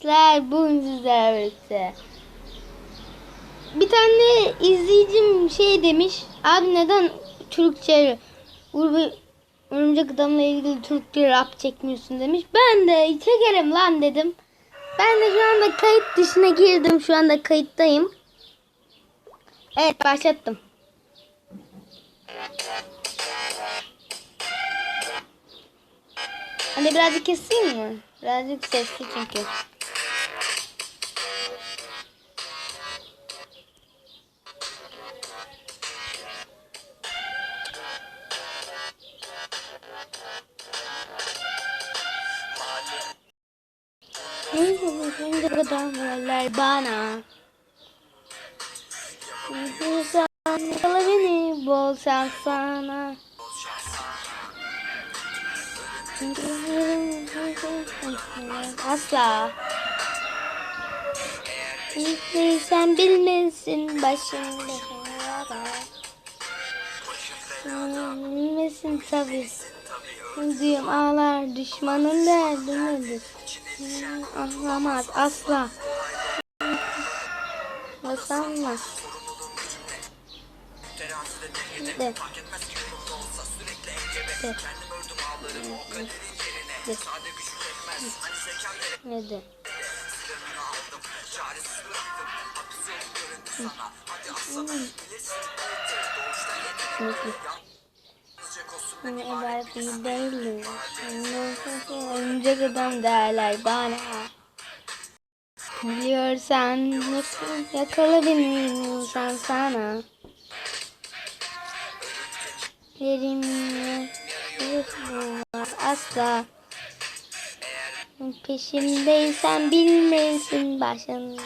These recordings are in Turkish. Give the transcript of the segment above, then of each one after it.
Sizler bugün. Bir tane izleyicim şey demiş. Abi neden Türkçe Örümcek Adam'la ilgili Türkçe rap çekmiyorsun demiş. Ben de çekerim lan dedim. Ben de şu anda kayıt dışına girdim. Şu anda kayıttayım. Evet başlattım. Hani birazcık keseyim mi? Birazcık sesli çünkü. Kadar verler bana. Sen yakala beni bol sana. Asla. Sen bilmesin başında. Bilmesin tabi. Duyum ağlar düşmanın derdi nedir? Anlamaz asla. Basamaz. De. De. De. Ne de? Hani ibaret iyi değilim. Önce adam derler bana. Biliyorsan yakala beni insan sana. Yerimle asla. Peşimdeysen bilmesin başın.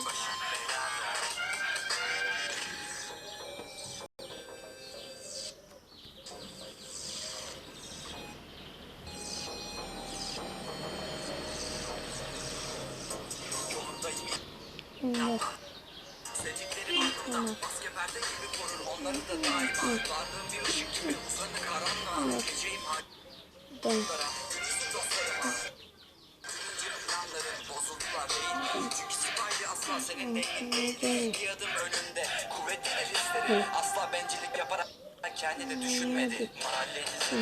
Yaparak kendini düşünmedi.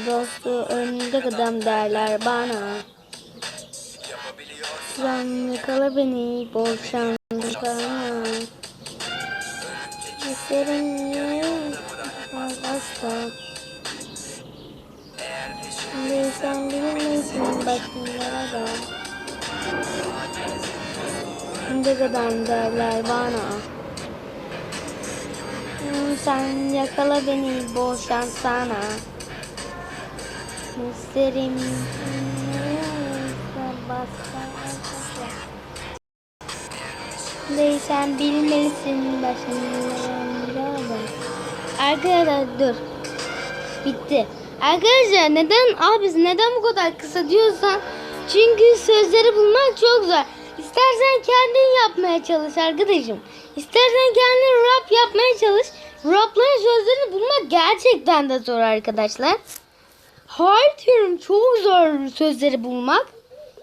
Dostu önünde adam derler bana. Sen yakala beni bol bana. İsterim niye asla. Şimdi sen bilmesin başımlara da. Önünde adam derler bana. Hmm, Sen yakala beni bol şans sana. İsterim başka Değilsen bilmelisin Arkadaşlar dur. Bitti. Arkadaşlar neden abi neden bu kadar kısa diyorsan çünkü sözleri bulmak çok zor. İstersen kendin yapmaya çalış arkadaşım. İstersen kendin rap yapmaya çalış. Rapların sözlerini bulmak gerçekten de zor arkadaşlar. Hayır diyorum çok zor sözleri bulmak.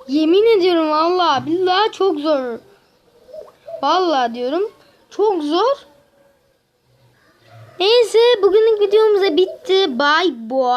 Yemin ediyorum vallahi billahi çok zor. Vallahi diyorum çok zor. Neyse bugünlük videomuz da bitti. Bye bye.